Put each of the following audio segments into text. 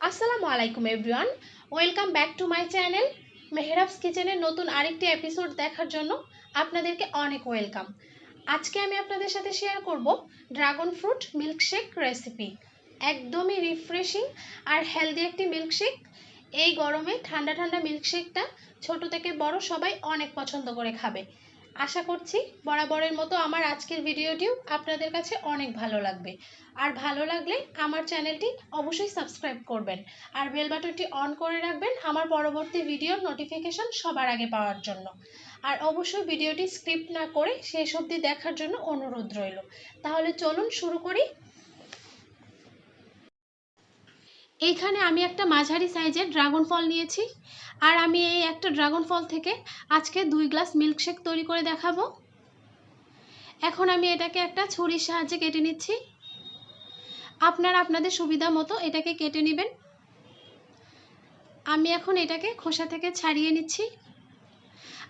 আসসালামু আলাইকুম everyone welcome back to my channel Mehrab's কিচেনের নতুন আরেকটি এপিসোড দেখার জন্য আপনাদেরকে অনেক ওয়েলকাম আজকে আমি আপনাদের সাথে শেয়ার করব ড্রাগন ফ্রুট মিল্কশেক রেসিপি একদমই রিফ্রেশিং আর হেলদি একটি মিল্কশেক এই গরমে ঠান্ডা ঠান্ডা মিল্কশেকটা ছোট থেকে বড় সবাই অনেক পছন্দ করে খাবে। আশা করছি বরাবরের মতো আমার আজকের ভিডিওটিও আপনাদের কাছে অনেক ভালো লাগবে। আর ভালো লাগলে আমার চ্যানেলটি অবশ্যই সাবস্ক্রাইব করবেন। আর বেল বাটনটি অন করে রাখবেন আমার পরবর্তী ভিডিওর নোটিফিকেশন সবার আগে পাওয়ার জন্য। আর অবশ্যই ভিডিওটি স্ক্রিপ্ট না করে শেষ অবধি দেখার জন্য অনুরোধ রইল। তাহলে চলুন শুরু করি এইখানে আমি একটা মাঝারি সাইজের ড্রাগন ফল নিয়েছি। আর আমি এই একটা ড্রাগন ফল থেকে আজকে দুই গ্লাস মিল্কশেক তৈরি করে দেখাবো। এখন আমি এটাকে একটা ছুরির সাহায্যে কেটে নিচ্ছি। আপনারা আপনাদের সুবিধা মতো এটাকে কেটে নেবেন। আমি এখন এটাকে খোসা থেকে ছাড়িয়ে নিচ্ছি।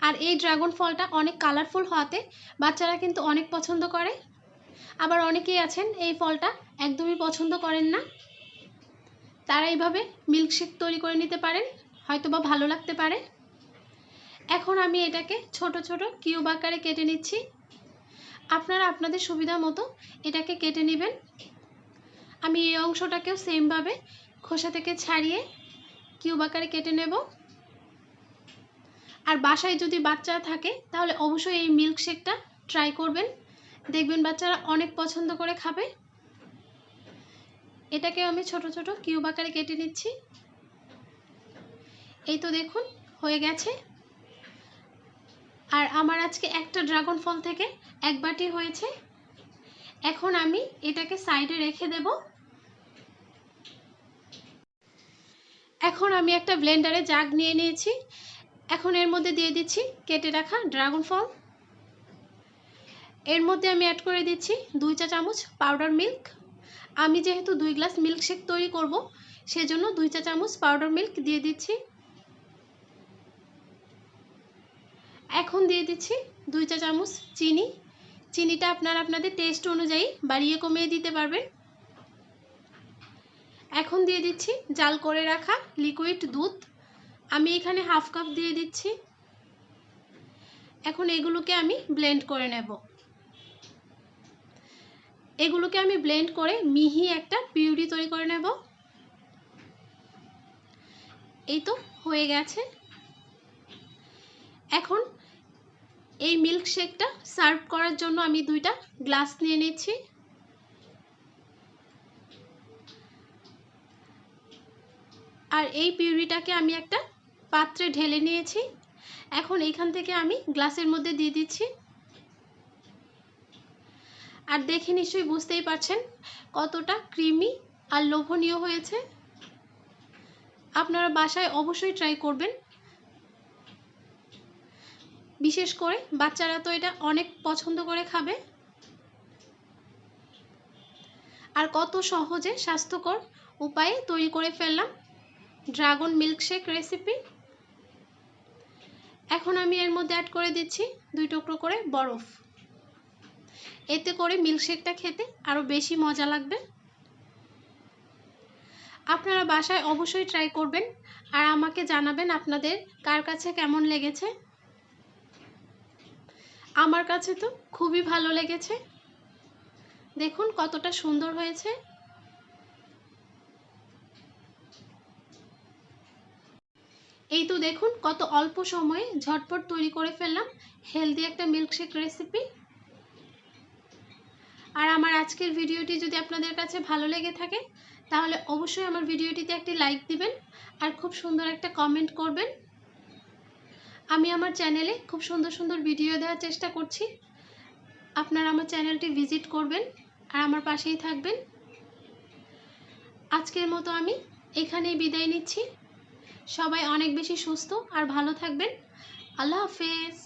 আর এই ড্রাগন ফলটা অনেক কালারফুল হওয়াতে বাচ্চারা কিন্তু অনেক পছন্দ করে। আবার অনেকেই আছেন এই ফলটা একদমই পছন্দ করেন না। তারা এইভাবে মিল্কশেক তৈরি করে নিতে পারেন হয়তো বা ভালো লাগতে পারে। এখন আমি এটাকে ছোট ছোট কিউব আকারে কেটে নিচ্ছি। আপনারা আপনাদের সুবিধা মতো এটাকে কেটে নেবেন। আমি এই অংশটাকেও সেমভাবে খোসা থেকে ছাড়িয়ে কিউব আকারে কেটে নেব। আর বাসায় যদি বাচ্চা থাকে, তাহলে অবশ্যই এই মিল্কশেকটা ট্রাই করবেন। দেখবেন বাচ্চারা অনেক পছন্দ করে খাবে। এটাকে আমি ছোট ছোট কিউব আকারে কেটে নিচ্ছি। এই তো দেখুন, হয়ে গেছে। আর আমার আজকে একটা ড্রাগন ফল থেকে এক বাটি হয়েছে। এখন আমি এটাকে সাইডে রেখে দেব। এখন আমি একটা ব্লেন্ডারে জাগ নিয়ে নিয়েছি। এখন এর মধ্যে দিয়ে দিচ্ছি কেটে রাখা ড্রাগন ফল। এর মধ্যে আমি অ্যাড করে দিচ্ছি দুই চা চামচ পাউডার মিল্ক। আমি যেহেতু দুই গ্লাস মিল্কশেক তৈরি করব, সেজন্য দুই চা চামচ পাউডার মিল্ক দিয়ে দিচ্ছি। এখন দিয়ে দিচ্ছি দুই চা চামচ চিনি। চিনিটা আপনারা আপনাদের টেস্ট অনুযায়ী বাড়িয়ে কমিয়ে দিতে পারবেন। এখন দিয়ে দিচ্ছি জাল করে রাখা লিকুইড দুধ। আমি এখানে হাফ কাপ দিয়ে দিচ্ছি। এখন এগুলোকে আমি ব্লেন্ড করে নেব। এগুলোকে আমি ব্লেন্ড করে মিহি একটা পিউরি তৈরি করে নেব। এই তো হয়ে গেছে। এখন এই মিল্কশেকটা সার্ভ করার জন্য আমি দুইটা গ্লাস নিয়ে নিচ্ছি। আর এই পিউরিটাকে আমি একটা পাত্রে ঢেলে নিয়েছি। এখন এইখান থেকে আমি গ্লাসের মধ্যে দিয়ে দিচ্ছি। আর দেখে নিশ্চয়ই বুঝতেই পারছেন কতটা ক্রিমি আর লোভনীয় হয়েছে। আপনারা বাসায় অবশ্যই ট্রাই করবেন। বিশেষ করে বাচ্চারা তো এটা অনেক পছন্দ করে খাবে। আর কত সহজে স্বাস্থ্যকর উপায়ে তৈরি করে ফেললাম ড্রাগন মিল্কশেক রেসিপি এখন আমি এর মধ্যে অ্যাড করে দিচ্ছি দুই টুকরো করে বরফ। এতে করে মিল্কশেকটা খেতে আরও বেশি মজা লাগবে। আপনারা বাসায় অবশ্যই ট্রাই করবেন আর আমাকে জানাবেন আপনাদের কার কাছে কেমন লেগেছে। আমার কাছে তো খুবই ভালো লেগেছে। দেখুন কতটা সুন্দর হয়েছে। এই তো দেখুন কত অল্প সময়ে ঝটপট তৈরি করে ফেললাম। হেলদি একটা মিল্কশেক রেসিপি আর আমার আজকের ভিডিওটি যদি আপনাদের কাছে ভালো লেগে থাকে, তাহলে অবশ্যই আমার ভিডিওটিতে একটি লাইক দিবেন আর খুব সুন্দর একটা কমেন্ট করবেন। আমি আমার চ্যানেলে খুব সুন্দর সুন্দর ভিডিও দেওয়ার চেষ্টা করছি। আপনারা আমার চ্যানেলটি ভিজিট করবেন আর আমার পাশেই থাকবেন। আজকের মতো আমি এখানেই বিদায় নিচ্ছি। সবাই অনেক বেশি সুস্থ আর ভালো থাকবেন। আল্লাহ হাফেজ।